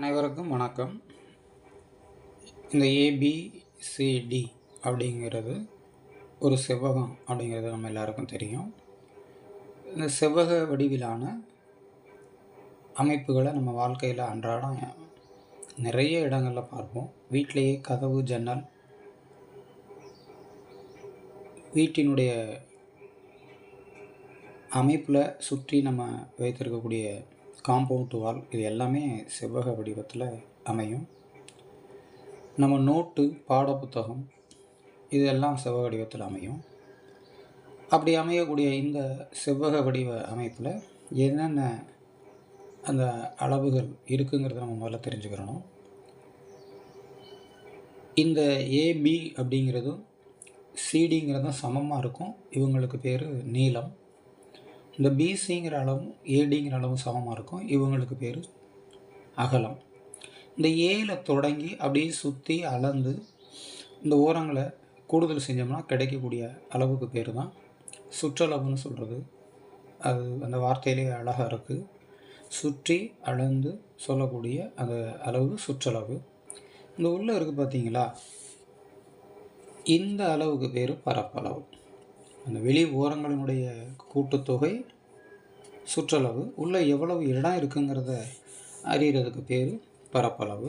அனைவருக்கும் வணக்கம். இந்த ஏபிசிடி அப்படிங்கிறது ஒரு செவ்வகம் அப்படிங்கிறது நம்ம எல்லாருக்கும் தெரியும். இந்த செவ்வக வடிவிலான அமைப்புகளை நம்ம வாழ்க்கையில் அன்றாடம் நிறைய இடங்களில் பார்ப்போம். வீட்டிலேயே கதவு ஜன்னல் வீட்டினுடைய அமைப்பில் சுற்றி நம்ம வைத்திருக்கக்கூடிய காம்பவுண்ட் வால் இது எல்லாமே செவ்வக வடிவத்தில் அமையும். நம்ம நோட்டு பாடப்புத்தகம் இதெல்லாம் செவ்வக வடிவத்தில் அமையும். அப்படி அமையக்கூடிய இந்த செவ்வக வடிவ அமைப்பில் என்னென்ன அந்த அளவுகள் இருக்குங்கிறத நம்ம முதல்ல தெரிஞ்சுக்கிறணும். இந்த ஏபி அப்படிங்கிறதும் சிடிங்கிறதும் சமமாக இருக்கும். இவங்களுக்கு பேர் நீளம். இந்த பிசிங்கிற அளவும் ஏடிங்கிற அளவும் சமமாக இருக்கும். இவங்களுக்கு பேர் அகலம். இந்த ஏல தொடங்கி அப்படியே சுற்றி அளந்து இந்த ஓரங்களை கூடுதல் செஞ்சோம்னா கிடைக்கக்கூடிய அளவுக்கு பேர் தான் சுற்றளவுன்னு சொல்கிறது அது அந்த வார்த்தையிலே அழகாக இருக்குது சுற்றி அளந்து சொல்லக்கூடிய அந்த அளவு சுற்றளவு. இந்த உள்ளே இருக்குது பார்த்தீங்களா இந்த அளவுக்கு பேர் பரப்பளவு. அந்த வெளி ஓரங்களினுடைய கூட்டுத்தொகை சுற்றளவு உள்ளே எவ்வளவு இடம் இருக்குங்கிறத அறிகிறதுக்கு பேர் பரப்பளவு.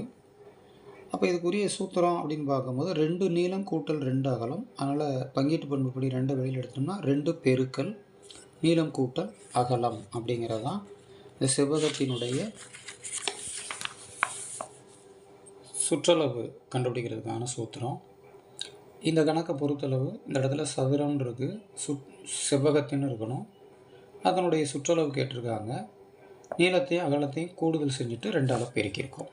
அப்போ இதுக்குரிய சூத்திரம் அப்படின்னு பார்க்கும்போது ரெண்டு நீளம் கூட்டல் ரெண்டு அகலம். அதனால் பங்கீட்டு பண்புப்படி ரெண்டு வெளியில் எடுத்தோம்னா ரெண்டு பெருக்கல் நீளம் கூட்டல் அகலம் அப்படிங்கிறது தான் இந்த செவ்வகத்தினுடைய சுற்றளவு கண்டுபிடிக்கிறதுக்கான சூத்திரம். இந்த கணக்கை பொறுத்தளவு இந்த இடத்துல சதுரம்னு இருக்குது சுட் செவ்வகத்தின்னு இருக்கணும். அதனுடைய சுற்றளவு கேட்டிருக்காங்க. நீளத்தையும் அகலத்தையும் கூடுதல் செஞ்சுட்டு ரெண்டால் பெருக்கியிருக்கோம்.